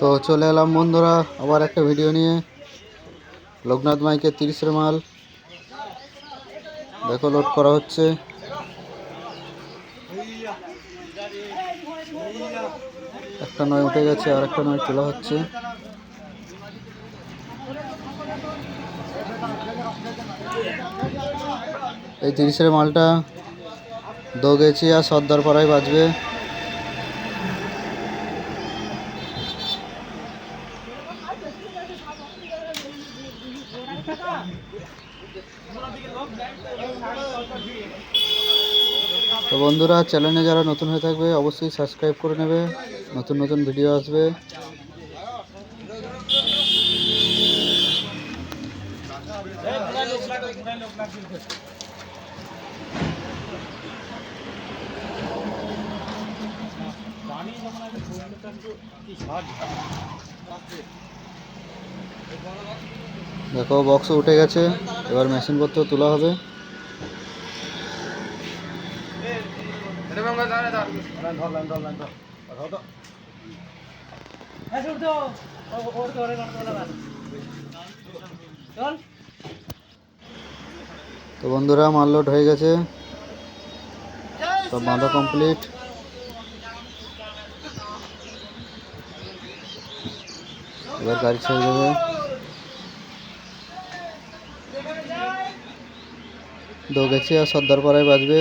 তো চলে এলাম বন্ধুরা, আবার একটা ভিডিও নিয়ে। লোকনাথ মাইকে তিরিশের মাল। দেখো লোড করা হচ্ছে। একটা নয় উঠে গেছে, আর একটা নয় তোলা হচ্ছে। এই তিরিশের মালটা দোগেছি আর সর্দার পাড়ায় বাজবে। তো বন্ধুরা চ্যানেলে যারা নতুন হয়ে থাকবে, অবশ্যই সাবস্ক্রাইব করে নেবে। নতুন নতুন ভিডিও আসবে। দেখো বক্স উঠে গেছে। এবার মেশিন পত্র তোলা হবে। তো বন্ধুরা, মাল লোড হয়ে গেছে। সব বাঁধা কমপ্লিট এবার গাড়ি ছেড়ে দেবে। দোগেছি আর সর্দার বাজবে।